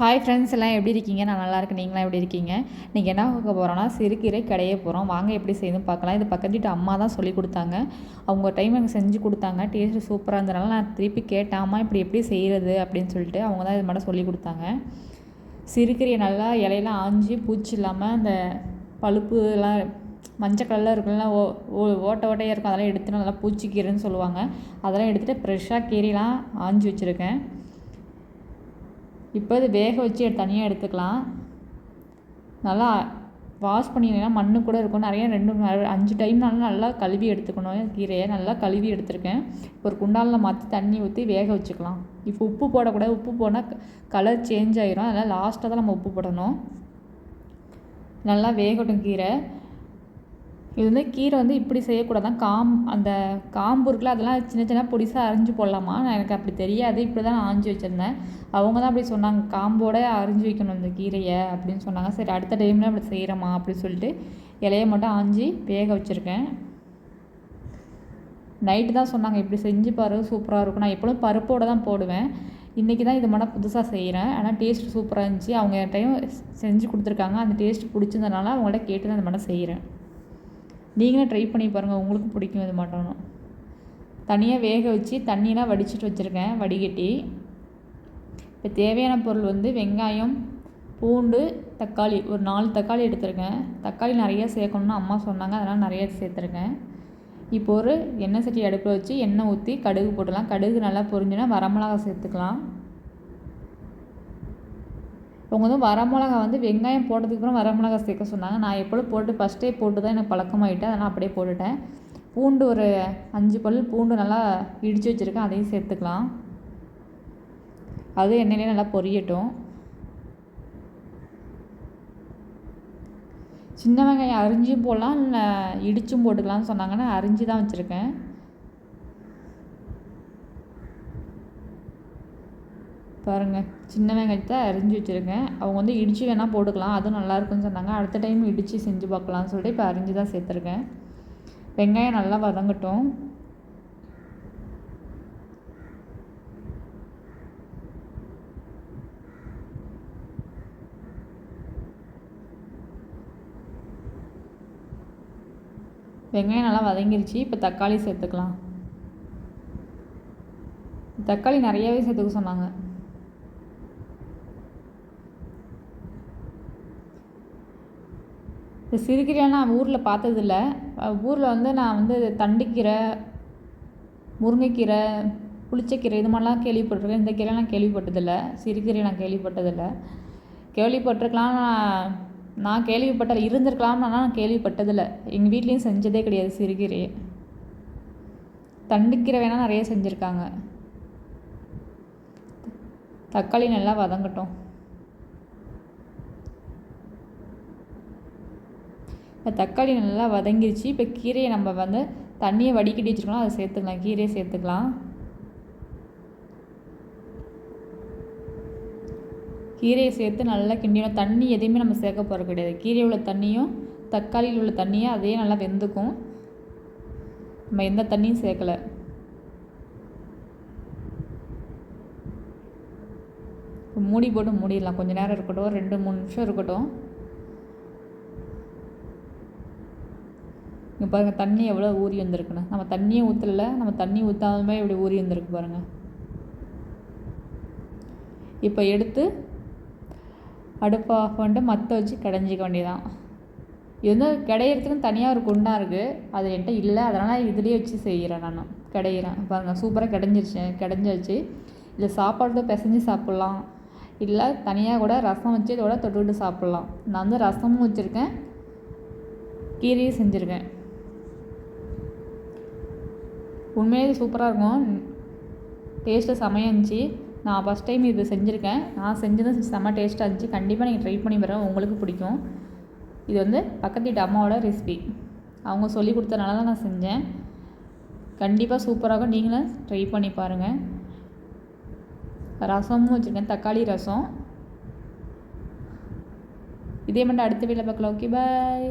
Hi friends எல்லாம் எப்படி இருக்கீங்க? நான் நல்லா இருக்கேன். நீங்களாம் எப்படி இருக்கீங்க? நீங்கள் என்ன பார்க்க போகிறோன்னா சிறுகீரை கடைய போகிறோம் வாங்க எப்படி செய்யணும் பார்க்கலாம். இது பக்கத்து வீட்டு அம்மா தான் சொல்லி கொடுத்தாங்க. அவங்க டைம் எனக்கு செஞ்சு கொடுத்தாங்க. டேஸ்ட்டு சூப்பராக இருந்ததுனால நான் திருப்பி கேட்டாமா இப்படி எப்படி செய்கிறது அப்படின்னு சொல்லிட்டு அவங்க தான் இது மட்டும் சொல்லி கொடுத்தாங்க. சிறுகீரையை நல்லா இலையெல்லாம் ஆஞ்சி பூச்சி இல்லாமல் அந்த பழுப்பு எல்லாம் மஞ்சள் கலரில் இருக்குல்ல ஓ ஓ ஓட்ட ஓட்டையாக இருக்கும். அதெல்லாம் எடுத்து நல்லா பூச்சி கீரைன்னு சொல்லுவாங்க. அதெல்லாம் எடுத்துகிட்டு ஃப்ரெஷ்ஷாக கீரையெல்லாம் ஆஞ்சி வச்சுருக்கேன். இப்போ இது வேக வச்சு தனியாக எடுத்துக்கலாம். நல்லா வாஷ் பண்ணிங்கன்னா மண்ணு கூட இருக்கும். நிறைய ரெண்டு அஞ்சு டைம்னாலும் நல்லா கழுவி எடுத்துக்கணும். கீரையை நல்லா கழுவி எடுத்திருக்கேன். ஒரு குண்டாலில் மாற்றி தண்ணி ஊற்றி வேக வச்சுக்கலாம். இப்போ உப்பு போடக்கூடாது. உப்பு போனால் கலர் சேஞ்ச் ஆகிரும் அதனால் லாஸ்ட்டாக தான் நம்ம உப்பு போடணும். நல்லா வேகட்டும் கீரை. இது வந்து கீரை வந்து இப்படி செய்யக்கூடாதான். காம் அந்த காம்பு இருக்குல்ல அதெல்லாம் சின்ன சின்ன பொடிசாக அரிஞ்சு போடலாமா? நான் எனக்கு அப்படி தெரியாது. இப்படி தான் நான் ஆஞ்சு வச்சுருந்தேன். அவங்க தான் அப்படி சொன்னாங்க. காம்போட அரிஞ்சு வைக்கணும் இந்த கீரையை அப்படின்னு சொன்னாங்க. சரி அடுத்த டைமில் அப்படி செய்கிறோமா அப்படின்னு சொல்லிட்டு இலையை மட்டும் ஆஞ்சி வேக வச்சுருக்கேன். நைட்டு தான் சொன்னாங்க. இப்படி செஞ்சு பாரு சூப்பராக இருக்கும். நான் எப்பொழுதும் பருப்போடு தான் போடுவேன். இன்றைக்கி தான் இது மட்டும் புதுசாக செய்கிறேன் ஆனால் டேஸ்ட் சூப்பராக இருந்துச்சு. அவங்க டைம் செஞ்சு கொடுத்துருக்காங்க. அந்த டேஸ்ட் பிடிச்சதுனால அவங்கள்ட்ட கேட்டு தான் இந்த மட்டும் செய்கிறேன் நீங்களும் ட்ரை பண்ணி பாருங்கள் உங்களுக்கும் பிடிக்கும் இது மாட்டோம் தனியாக வேக வச்சு தண்ணியெலாம் வடிச்சிட்டு வச்சுருக்கேன் வடிகட்டி. இப்போ தேவையான பொருள் வந்து வெங்காயம் பூண்டு தக்காளி. ஒரு நாலு தக்காளி எடுத்திருக்கேன். தக்காளி நிறையா சேர்க்கணுன்னு அம்மா சொன்னாங்க அதனால் நிறைய சேர்த்துருக்கேன். இப்போ ஒரு எண்ணெய் சட்டி அடுப்பில் வச்சு எண்ணெய் ஊற்றி கடுகு போட்டுடலாம். கடுகு நல்லா பொரிஞ்சுன்னா வரமிளகா சேர்த்துக்கலாம். அவங்க வந்து வரமிளகா வந்து வெங்காயம் போட்டதுக்கு அப்புறம் வரமிளகா சேர்க்க சொன்னாங்க. நான் எப்பொழுதும் போட்டு ஃபஸ்ட்டே போட்டு தான் எனக்கு பழக்கமாயிட்டு அதனால் அப்படியே போட்டுட்டேன். பூண்டு ஒரு அஞ்சு பல் பூண்டு நல்லா இடித்து வச்சுருக்கேன் அதையும் சேர்த்துக்கலாம். அது எண்ணெயிலே நல்லா பொரியட்டும். சின்ன வெங்காயம் அரிஞ்சும் போடலாம் இல்லை இடிச்சும் போட்டுக்கலாம்னு சொன்னாங்கன்னா அரிஞ்சு தான் வச்சுருக்கேன். பாருங்கள் சின்ன வெங்காயத்தை அரிஞ்சு வச்சுருக்கேன் அவங்க வந்து இடித்து வேணால் போட்டுக்கலாம். அதுவும் நல்லாயிருக்குன்னு சொன்னாங்க. அடுத்த டைம் இடித்து செஞ்சு பார்க்கலாம்னு சொல்லிட்டு இப்போ அரிஞ்சு தான் சேர்த்துருக்கேன். வெங்காயம் நல்லா வதங்கட்டும். வெங்காயம் நல்லா வதங்கிருச்சு. இப்போ தக்காளி சேர்த்துக்கலாம். தக்காளி நிறையாவே சேர்த்துக்க சொன்னாங்க. இந்த சிறுகீரைலாம் நான் ஊரில் பார்த்ததில்ல. ஊரில் வந்து நான் வந்து தண்டுக்கீரை முருங்கைக்கீரை புளிச்சக்கீரை இது மாதிரிலாம் கேள்விப்பட்டிருக்கேன். இந்த கீரைலாம் கேள்விப்பட்டதில்லை. சிறுகீரை நான் கேள்விப்பட்டதில்லை. கேள்விப்பட்டிருக்கலாம். நான் நான் கேள்விப்பட்டதில்லை. இருந்திருக்கலாம். ஆனால் நான் கேள்விப்பட்டதில்லை. எங்கள் வீட்லேயும் செஞ்சதே கிடையாது சிறுகீரையை. தண்டுக்கீரை வேணால் நிறைய செஞ்சுருக்காங்க. தக்காளி நல்லா வதங்கட்டும். தக்காளி நல்லா வதங்கிருச்சு. இப்போ கீரையை நம்ம வந்து தண்ணியை வடிகட்டி வச்சுருக்கோம் அதை சேர்த்துக்கலாம். கீரையை சேர்த்துக்கலாம். கீரையை சேர்த்து நல்லா கிண்டிடும் தண்ணி எதையுமே நம்ம சேர்க்க போகிறது கிடையாது. கீரை உள்ள தண்ணியும் தக்காளியில் உள்ள தண்ணியும் அதே நல்லா வெந்துக்கும். நம்ம எந்த தண்ணியும் சேர்க்கலை. மூடி போட்டு மூடிடலாம். கொஞ்சம் நேரம் இருக்கட்டும். ரெண்டு மூணு நிமிஷம் இருக்கட்டும். இங்கே பாருங்கள் தண்ணி எவ்வளோ ஊறி வந்திருக்குன்னு. நம்ம தண்ணியே ஊற்றல நம்ம தண்ணி ஊற்றாதமே இப்படி ஊறி வந்திருக்கு பாருங்கள் இப்போ எடுத்து அடுப்பு ஆஃப் பண்ணிட்டு மற்ற வச்சு கடைஞ்சிக்க வேண்டியதான் இது வந்து கிடையிறதுக்குன்னு தனியாக ஒரு குண்டா இருக்குது அது என்கிட்ட இல்லை. அதனால் இதுலேயே வச்சு செய்கிறேன் நான். கிடையிறேன். பாருங்கள் சூப்பராக கிடைஞ்சிருச்சு. கிடைஞ்சாச்சு. இல்லை சாப்பாடு பிசைஞ்சு சாப்பிட்லாம். இல்லை தனியாக கூட ரசம் வச்சு இதோட தொட்டுக்கிட்டு சாப்பிட்லாம். நான் வந்து ரசமும் வச்சுருக்கேன். கீரையும் செஞ்சுருக்கேன். உண்மையிலே சூப்பராக இருக்கும். டேஸ்ட்டு செமையாக இருந்துச்சு. நான் ஃபஸ்ட் டைம் இது செஞ்சுருக்கேன். நான் செஞ்சதும் செம்ம டேஸ்ட்டாக இருந்துச்சு. கண்டிப்பாக நீங்கள் ட்ரை பண்ணி பாருங்கள் உங்களுக்கு பிடிக்கும். இது வந்து பக்கத்து வீட்டு அம்மாவோட ரெசிபி அவங்க சொல்லி கொடுத்தனால தான் நான் செஞ்சேன். கண்டிப்பாக சூப்பராக நீங்களும் ட்ரை பண்ணி பாருங்கள் ரசமும் வச்சுருக்கேன். தக்காளி ரசம். இதே மட்டும் அடுத்த வீட்டில் பார்க்கலாம். Okay bye